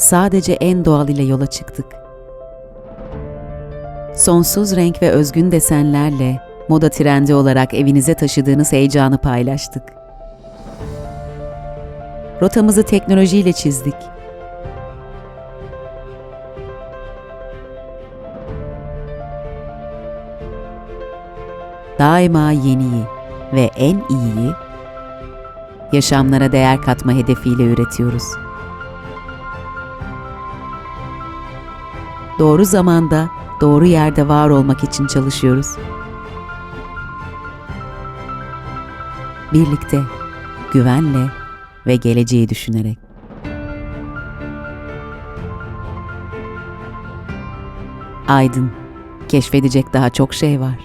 sadece en doğal ile yola çıktık. Sonsuz renk ve özgün desenlerle moda trendi olarak evinize taşıdığınız heyecanı paylaştık. Rotamızı teknolojiyle çizdik. Daima yeniyi ve en iyiyi yaşamlara değer katma hedefiyle üretiyoruz. Doğru zamanda, doğru yerde var olmak için çalışıyoruz. Birlikte, güvenle ve geleceği düşünerek. Aydın, keşfedecek daha çok şey var.